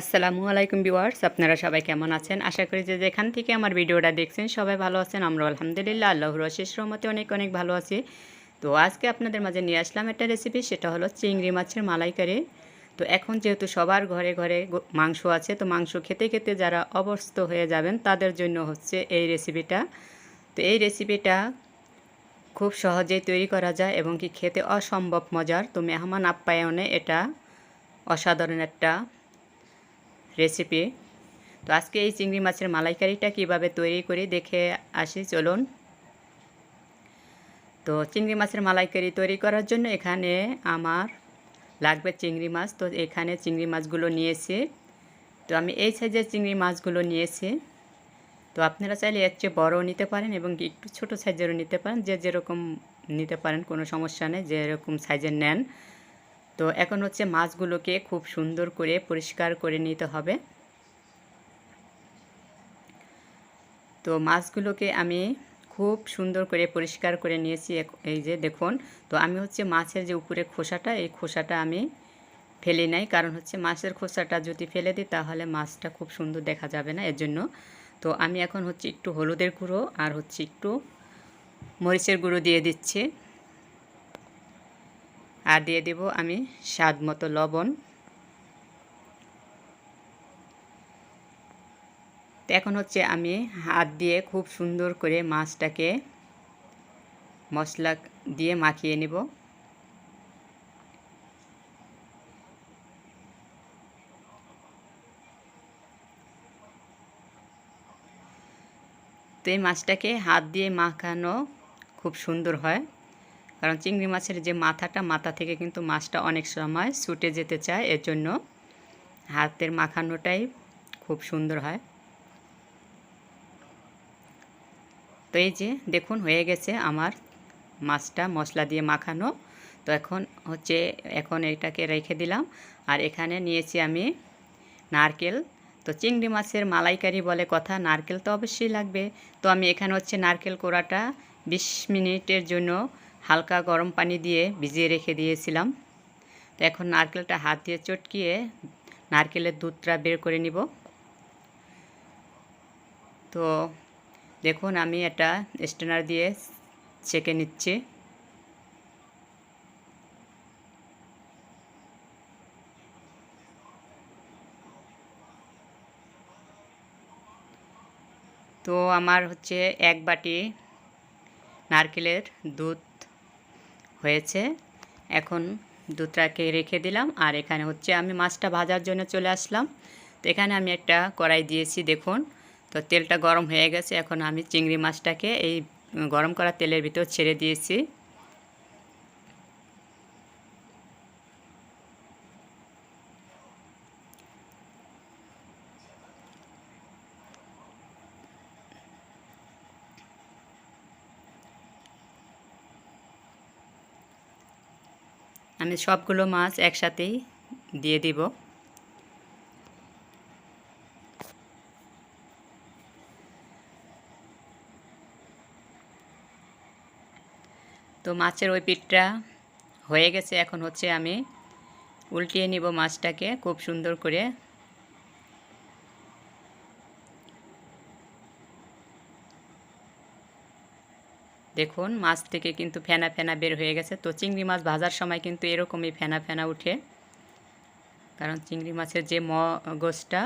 আসসালামু আলাইকুম ভিউয়ার্স, আপনারা সবাই কেমন আছেন? আশা করি যে যেখান থেকে আমার ভিডিওটা দেখছেন সবাই ভালো আছেন আমরা আলহামদুলিল্লাহ, আল্লাহর শেষ রহমতে অনেক অনেক ভালো আছি। তো আজকে আপনাদের মাঝে নিয়ে আসলাম একটা রেসিপি সেটা হলো চিংড়ি মাছের মালাইকারি। তো এখন যেহেতু সবার ঘরে ঘরে মাংস আছে, তো মাংস খেতে খেতে যারা অবস্থ হয়ে যাবেন, তাদের জন্য হচ্ছে এই রেসিপিটা তো এই রেসিপিটা খুব সহজেই তৈরি করা যায় এবং কি খেতে অসম্ভব মজার। তো মেহমান আপ্যায়নে এটা অসাধারণ একটা রেসিপি তো আজকে এই চিংড়ি মাছের মালাইকারিটা কীভাবে তৈরি করি দেখে আসি, চলুন। তো চিংড়ি মাছের মালাইকারি তৈরি করার জন্য এখানে আমার লাগবে চিংড়ি মাছ। তো এখানে চিংড়ি মাছগুলো নিয়েছি। তো আমি এই সাইজের চিংড়ি মাছগুলো নিয়েছি। তো আপনারা চাইলে এর চেয়ে বড়ও নিতে পারেন এবং একটু ছোটো সাইজেরও নিতে পারেন। যে যেরকম নিতে পারেন, কোনো সমস্যা নেই। যেরকম সাইজের নেন তো এখন হচ্ছে মাছগুলোকে খুব সুন্দর করে পরিষ্কার করে নিতে হবে। তো মাছগুলোকে আমি খুব সুন্দর করে পরিষ্কার করে নিয়েছি এই যে দেখুন, তো আমি হচ্ছে মাছের যে উপরে খোসাটা, এই খোসাটা আমি ফেলি নাই। কারণ হচ্ছে মাছের খোসাটা যদি ফেলে দিই, তাহলে মাছটা খুব সুন্দর দেখা যাবে না এর জন্য তো আমি এখন হচ্ছে একটু হলুদের গুঁড়ো আর হচ্ছে একটু মরিচের গুঁড়ো দিয়ে দিচ্ছি। আর দিয়ে দেব আমি স্বাদ মতো লবণ। তো এখন হচ্ছে আমি হাত দিয়ে খুব সুন্দর করে মাছটাকে মশলা দিয়ে মাখিয়ে নেব। তো এই মাছটাকে হাত দিয়ে মাখানো খুব সুন্দর হয়। কারণ চিংড়ি মাছের যে মাথাটা, মাথা থেকে কিন্তু মাছটা অনেক সময় ছুটে যেতে চায় এর জন্য হাতের মাখানোটাই খুব সুন্দর হয়। তো এই যে দেখুন, হয়ে গেছে আমার মাছটা মশলা দিয়ে মাখানো। তো এখন হচ্ছে, এখন এটাকে রেখে দিলাম। আর এখানে নিয়েছি আমি নারকেল। তো চিংড়ি মাছের মালাইকারি বলে কথা, নারকেল তো অবশ্যই লাগবে। তো আমি এখানে হচ্ছে নারকেল কোড়াটা বিশ মিনিটের জন্য হালকা গরম পানি দিয়ে ভিজিয়ে রেখে দিয়েছিলাম। তো এখন নারকেলটা হাত দিয়ে চটকিয়ে নারকেলের দুধটা বের করে নিব। তো দেখুন, আমি এটা স্টেনার দিয়ে ছেঁকে নিচ্ছি। তো আমার হচ্ছে এক বাটি নারকেলের দুধ হয়েছে। এখন দুটাকে রেখে দিলাম। আর এখানে হচ্ছে আমি মাছটা ভাজার জন্য চলে আসলাম। তো এখানে আমি একটা কড়াই দিয়েছি, দেখুন। তো তেলটা গরম হয়ে গেছে। এখন আমি চিংড়ি মাছটাকে এই গরম করা তেলের ভিতর ছেড়ে দিয়েছি। আমি সবগুলো মাছ একসাথেই দিয়ে দিব। তো মাছের ওই পিঠটা হয়ে গেছে। এখন হচ্ছে আমি উল্টিয়ে নিব মাছটাকে খুব সুন্দর করে। দেখুন, মাছ থেকে কিন্তু ফেনা ফেনা বের হয়ে গেছে। তো চিংড়ি মাছ ভাজার সময় কিন্তু এরকমই ফেনা ফেনা উঠে। কারণ চিংড়ি মাছের যে মগজটা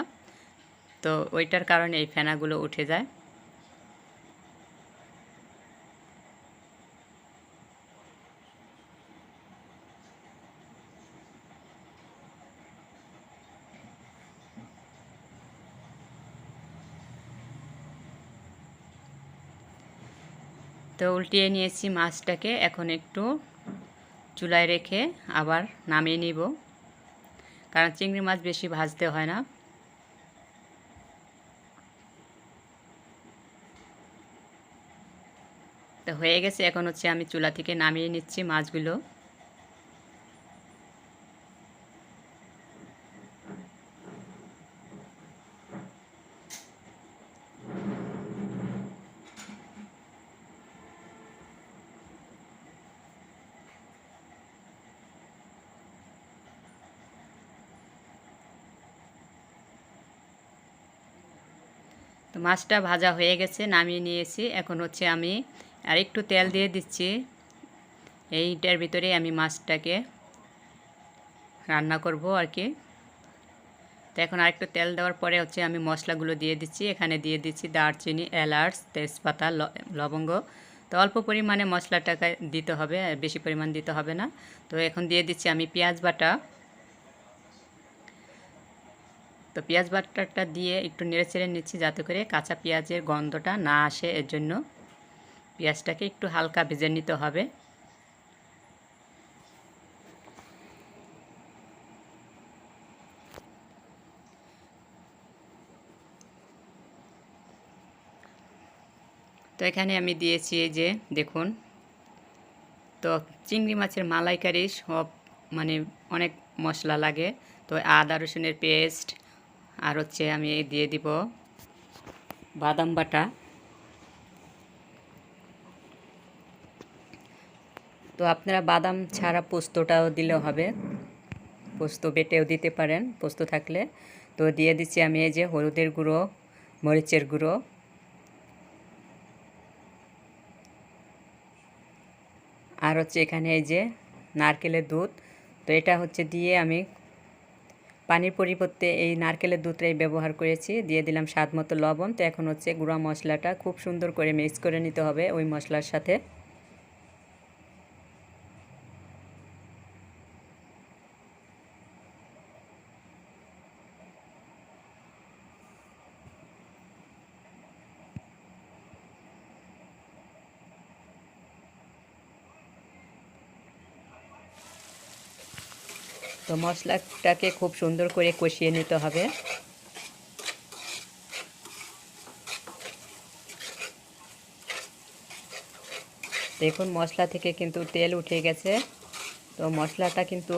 তো ওইটার কারণে এই ফেনাগুলো উঠে যায়। তো উল্টিয়ে নিয়েছি মাছটাকে, এখন একটু চুলায় রেখে আবার নামিয়ে নিব। কারণ চিংড়ি মাছ বেশি ভাজতে হয় না। তো হয়ে গেছে, এখন হচ্ছে আমি চুলা থেকে নামিয়ে নিচ্ছি মাছগুলো। তো মাছটা ভাজা হয়ে গেছে, নামিয়ে নিয়েছি। এখন হচ্ছে আমি আর একটু তেল দিয়ে দিচ্ছি। এইটার ভিতরে আমি মাছটাকে রান্না করব আর কি। তো এখন আরেকটু তেল দেওয়ার পরে হচ্ছে আমি মশলাগুলো দিয়ে দিচ্ছি। এখানে দিয়ে দিচ্ছি দারচিনি, এলাচ, তেজপাতা লবঙ্গ। তো অল্প পরিমাণে মশলাটাকে দিতে হবে, বেশি পরিমাণ দিতে হবে না। তো এখন দিয়ে দিচ্ছি আমি পেঁয়াজ বাটা। তো পেঁয়াজ বাটাটা দিয়ে একটু নেড়ে চেড়ে নিচ্ছি যাতে করে কাঁচা পেঁয়াজের গন্ধটা না আসে, এর জন্য পেঁয়াজটাকে একটু হালকা ভেজে নিতে হবে। তো এখানে আমি দিয়েছি যে, দেখুন, তো চিংড়ি মাছের মালাইকারি সব মানে অনেক মশলা লাগে। তো আদা রসুনের পেস্ট আর হচ্ছে আমি দিয়ে দিব বাদাম বাটা। তো আপনারা বাদাম ছাড়া পোস্তটাও দিলেও হবে। পোস্ত বেটেও দিতে পারেন, পোস্ত থাকলে। তো দিয়ে দিচ্ছি আমি এই যে হলুদের গুঁড়ো, মরিচের গুঁড়ো। আর হচ্ছে এখানে এই যে নারকেলের দুধ। তো এটা হচ্ছে দিয়ে আমি পানির পরিবর্তে এই নারকেলের দুধটাই ব্যবহার করেছি। দিয়ে দিলাম স্বাদ মতো লবণ। তো এখন হচ্ছে গুঁড়া মশলাটা খুব সুন্দর করে মিক্স করে নিতে হবে ওই মশলার সাথে। তো মশলাটাকে খুব সুন্দর করে কষিয়ে নিতে হবে। দেখুন, মশলা থেকে কিন্তু তেল উঠে গেছে। তো মশলাটা কিন্তু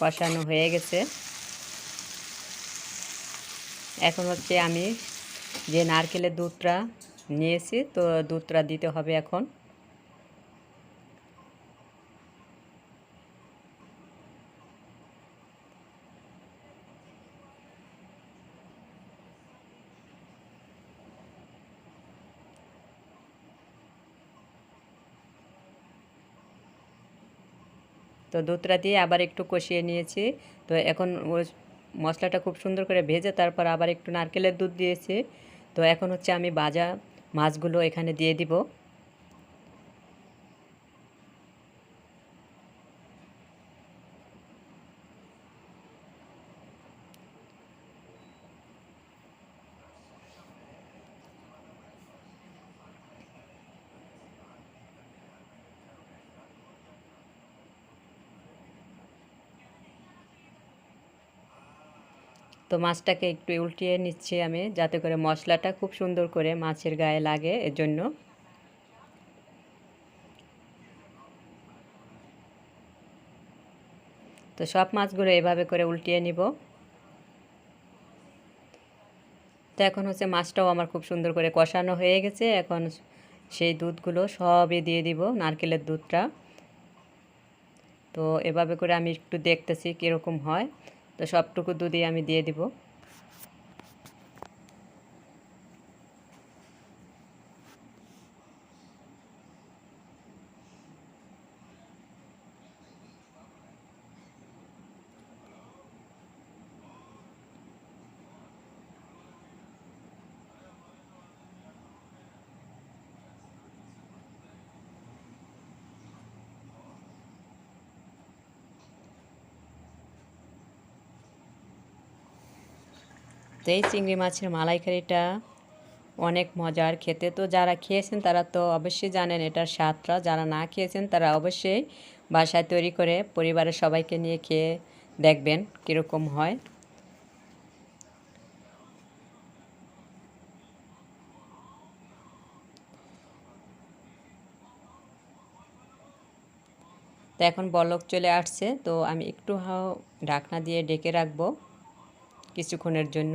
কষানো হয়ে গেছে। এখন হচ্ছে আমি যে নারকেলের দুধটা নিয়েছি, তো দুধটা দিতে হবে এখন। তো দুধটা দিয়ে আবার একটু কষিয়ে নিয়েছি। তো এখন মশলাটা খুব সুন্দর করে ভেজে তারপর আবার একটু নারকেলের দুধ দিয়েছি। তো এখন হচ্ছে আমি বাজা মাছগুলো এখানে দিয়ে দিব। তো মাছটাকে একটু উল্টিয়ে নিচ্ছি আমি, যাতে করে মশলাটা খুব সুন্দর করে মাছের গায়ে লাগে এর জন্য তো সব মাছগুলো এভাবে করে উল্টিয়ে নিব। তো এখন হচ্ছে মাছটাও আমার খুব সুন্দর করে কষানো হয়ে গেছে, এখন সেই দুধগুলো সবই দিয়ে দিব, নারকেলের দুধটা। তো এভাবে করে আমি একটু দেখতেছি কীরকম হয়। তো সবটুকু দুধই আমি দিয়ে দিব। তো এই চিংড়ি মাছের মালাইকারিটা অনেক মজার খেতে। তো যারা খেয়েছেন তারা তো অবশ্যই জানেন এটার স্বাদটা। যারা না খেয়েছেন তারা অবশ্যই বাসায় তৈরি করে পরিবারের সবাইকে নিয়ে খেয়ে দেখবেন কীরকম হয়। তো এখন বলক চলে আসছে। তো আমি একটু হাও ঢাকনা দিয়ে ডেকে রাখব। কিছুক্ষণের জন্য।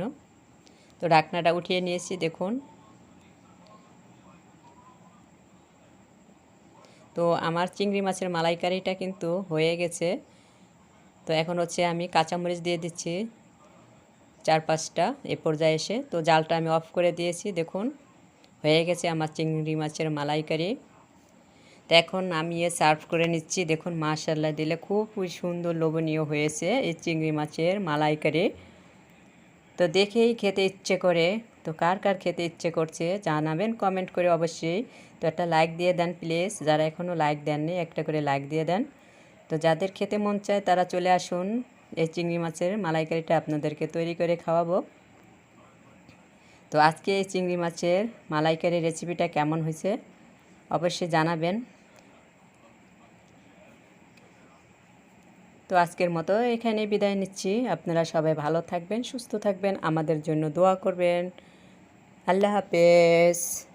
তো ঢাকনাটা উঠিয়ে নিয়েছি, দেখুন। তো আমার চিংড়ি মাছের মালাইকারিটা কিন্তু হয়ে গেছে। তো এখন হচ্ছে আমি কাঁচামরিচ দিয়ে দিচ্ছি চার পাঁচটা এ পর্যায়ে এসে। তো জালটা আমি অফ করে দিয়েছি, দেখুন। হয়ে গেছে আমার চিংড়ি মাছের মালাইকারি। তো এখন আমি এ সার্ভ করে নিচ্ছি, দেখুন মাশাল্লাহ দিলে খুবই সুন্দর লোভনীয় হয়েছে এই চিংড়ি মাছের মালাইকারি। তো দেখেই খেতে ইচ্ছে করে। তো কার কার খেতে ইচ্ছে করছে জানাবেন কমেন্ট করে অবশ্যই। তো একটা লাইক দিয়ে দেন প্লিজ যারা এখনও লাইক দেননি, একটা করে লাইক দিয়ে দেন। তো যাদের খেতে মন চায় তারা চলে আসুন। এই চিংড়ি মাছের মালাইকারিটা আপনাদেরকে তৈরি করে খাওয়াবো। তো আজকে এই চিংড়ি মাছের মালাইকারি রেসিপিটা কেমন হয়েছে অবশ্যই জানাবেন। তো আজকের মতো এখানে বিদায় নিচ্ছি। আপনারা সবাই ভালো থাকবেন, সুস্থ থাকবেন, আমাদের জন্য দোয়া করবেন। আল্লাহ হাফেজ।